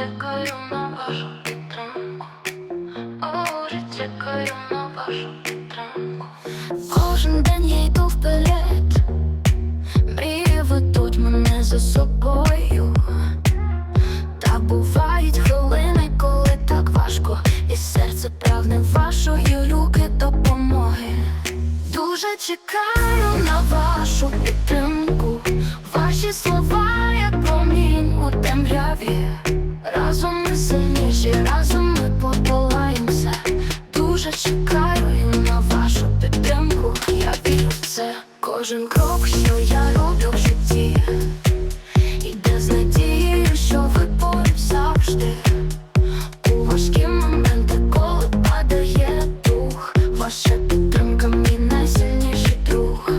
чекаю на вашу підтримку. Дуже чекаю на вашу підтримку. Кожен день я йду вперед. Мрії ведуть мене за собою. Та бувають хвилини, коли так важко, і серце прагне вашої руки допомоги. Дуже чекаю на вашу підтримку. Ваші слова, це. Кожен крок, що я роблю в житті. Іде з надією, що ви поруч завжди. У важкі моменти, коли падає дух, ваша підтримка мій найсильніший друг.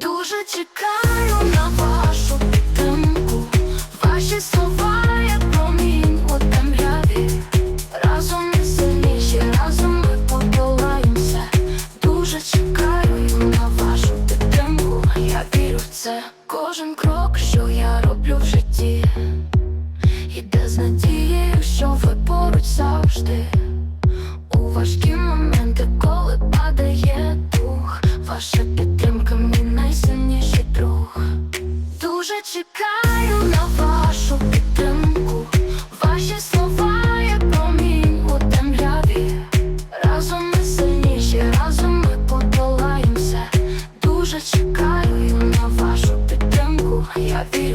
Дуже чекаю на вашу підтримку. Ваші слова, як В це. Кожен крок, що я роблю в житті. Іде з надією, що ви поруч завжди. У важкі моменти, коли падає дух, ваша підтримка мій найсильніший друг. Дуже чекаю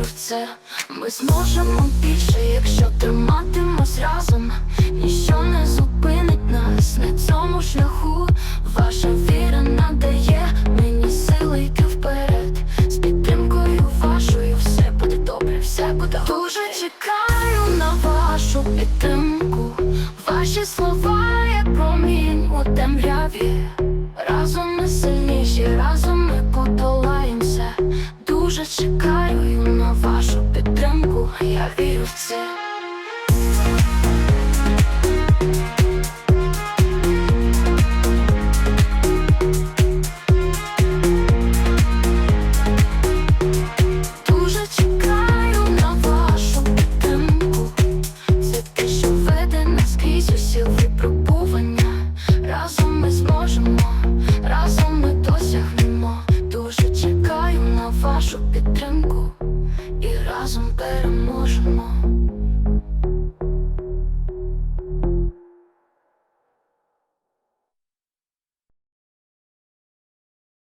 вірю. Ми зможемо більше, якщо триматимось разом. Ніщо не зупинить нас на цьому шляху. Ваша віра надає мені сили йти вперед. З підтримкою вашою все буде добре, все буде дуже чекаю на вашу підтримку. Ваші слова, як промінь у темряві. Я разом переможемо.